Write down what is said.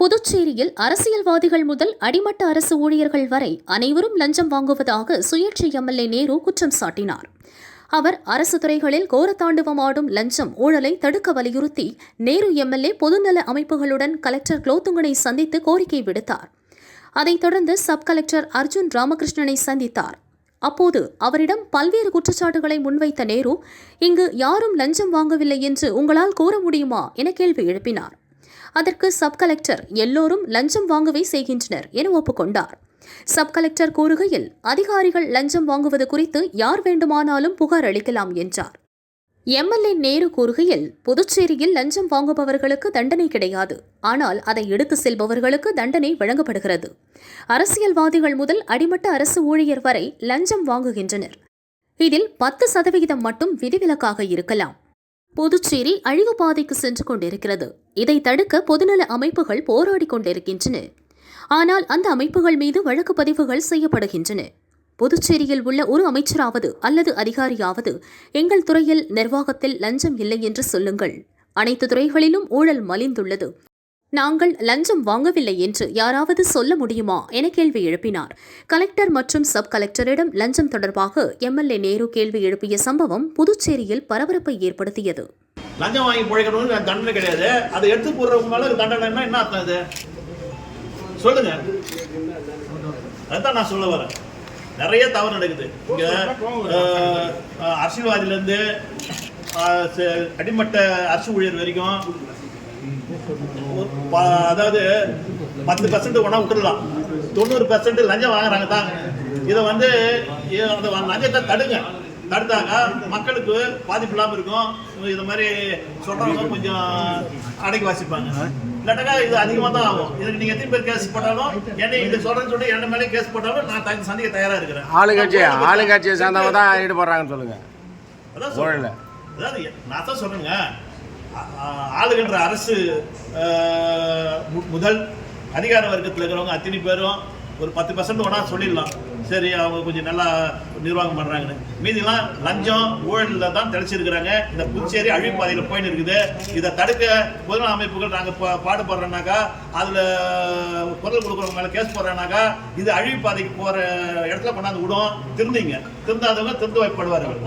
புதுச்சேரியில் அரசியல்வாதிகள் முதல் அடிமட்ட அரசு ஊழியர்கள் வரை அனைவரும் லஞ்சம் வாங்குவதாக சுயேட்சை எம்எல்ஏ நேரு குற்றம் சாட்டினார். அவர் அரசு துறைகளில் கோரத்தாண்டவமாடும் லஞ்சம் ஊழலை தடுக்க வலியுறுத்தி நேரு எம்எல்ஏ பொதுநல அமைப்புகளுடன் கலெக்டர் குலோத்துங்கனை சந்தித்து கோரிக்கை விடுத்தார். அதைத் தொடர்ந்து சப் கலெக்டர் அர்ஜுன் ராமகிருஷ்ணனை சந்தித்தார். அப்போது அவரிடம் பல்வேறு குற்றச்சாட்டுகளை முன்வைத்த நேரு இங்கு யாரும் லஞ்சம் வாங்கவில்லை என்று உங்களால் கூற முடியுமா? என கேள்வி எழுப்பினார். அதற்கு சப் கலெக்டர் எல்லோரும் லஞ்சம் வாங்கவே செய்கின்றனர் என ஒப்புக்கொண்டார். சப் கலெக்டர் கூறுகையில் அதிகாரிகள் லஞ்சம் வாங்குவது குறித்து யார் வேண்டுமானாலும் புகார் அளிக்கலாம் என்றார். எம்எல்ஏ நேரு கூறுகையில் புதுச்சேரியில் லஞ்சம் வாங்குபவர்களுக்கு தண்டனை கிடையாது. ஆனால் அதை எடுத்து செல்பவர்களுக்கு தண்டனை வழங்கப்படுகிறது. அரசியல்வாதிகள் முதல் அடிமட்ட அரசு ஊழியர் வரை லஞ்சம் வாங்குகின்றனர். இதில் பத்து சதவிகிதம் மட்டும் விதிவிலக்காக இருக்கலாம். புதுச்சேரி அழிவு பாதைக்கு சென்று கொண்டிருக்கிறது. இதை தடுக்க பொதுநல அமைப்புகள் போராடி கொண்டிருக்கின்றன. ஆனால் அந்த அமைப்புகள் மீது வழக்கு பதிவுகள் செய்யப்படுகின்றன. புதுச்சேரியில் உள்ள ஒரு அமைச்சராவது அல்லது அதிகாரியாவது எங்கள் துறையில் நிர்வாகத்தில் லஞ்சம் இல்லை என்று சொல்லுங்கள். அனைத்து துறைகளிலும் ஊழல் மலிந்துள்ளது. நாங்கள் லஞ்சம் வாங்கவில்லை என்று யாராவது சொல்ல முடியுமா என கேள்வி எழுப்பினார். கலெக்டர் மற்றும் சப் கலெக்டரிடம் லஞ்சம் தொடர்பாக எம்எல்ஏ நேரு கேள்வி எழுப்பிய சம்பவம் புதுச்சேரியில் பரபரப்பை ஏற்படுத்தியது. லஞ்சம் வாங்கி பிழைக்கணும்னு தண்டனை கிடையாது. அதை எடுத்து போடுறவங்க மேல தண்டனைனா என்ன அர்த்தம் இது? சொல்லுங்க. அதான் நான் சொல்ல வரேன். நிறைய தவறு நடக்குது. இங்க அரசியல்வாதியிலேருந்து அடிமட்ட அரசு ஊழியர் வரைக்கும் அதாவது பத்து பர்சன்ட் ஒன்றா விட்டுடலாம். தொண்ணூறு பர்சன்ட் லஞ்சம் வாங்குறாங்க தான். இதை வந்து அந்த லஞ்சத்தை தடுங்க. தடுத்தாக்கா மக்களுக்கு பாதிப்பு இல்லாமல் இருக்கும். இது மாதிரி சொல்கிறவங்க கொஞ்சம் அடக்கி வாசிப்பாங்க. இல்லாட்டாக்கா இது அதிகமாக தான் ஆகும். இதுக்கு நீங்கள் எத்தனை பேர் கேஸ் போட்டாலும் என்னை இது சொல்கிறேன்னு சொல்லி என்ன மேலே கேஸ் போட்டாலும் நான் த- சந்திக்க தயாராக இருக்கிறேன். ஆளுங்கட்சி ஆளுங்கட்சியை சேர்ந்தவங்க தான் ஈடுபடுறாங்கன்னு சொல்லுங்க. அதான். சொல்றேன். அதாவது நான் தான் ஆ- ஆளுகின்ற அரசு மு- முதல் அதிகார வர்க்கத்தில் இருக்கிறவங்க அத்தனை பேரும் ஒரு பத்து பர்சன்ட் ஒன்றா சொல்லிடலாம். சரி அவங்க கொஞ்சம் நல்லா நிர்வாகம் பண்ணுறாங்கன்னு மீதிலாம் லஞ்சம் ஊழலில் தான் தெளிச்சிருக்கிறாங்க. இந்த புதுச்சேரி அழிவுப்பாதையில் போயின்னு இருக்குது. இதை தடுக்க பொதுநல அமைப்புகள் நாங்கள் பா பாடுபடுறோன்னாக்கா அதில் குரல் கொடுக்குறவங்க மேலே கேஸ் போடுறேன்னாக்கா இது அழிவுப்பாதைக்கு போகிற இடத்துல கொண்டாந்து விடும். திருந்திங்க. திருந்தாதவங்க திருந்து வைப்படுவார்கள்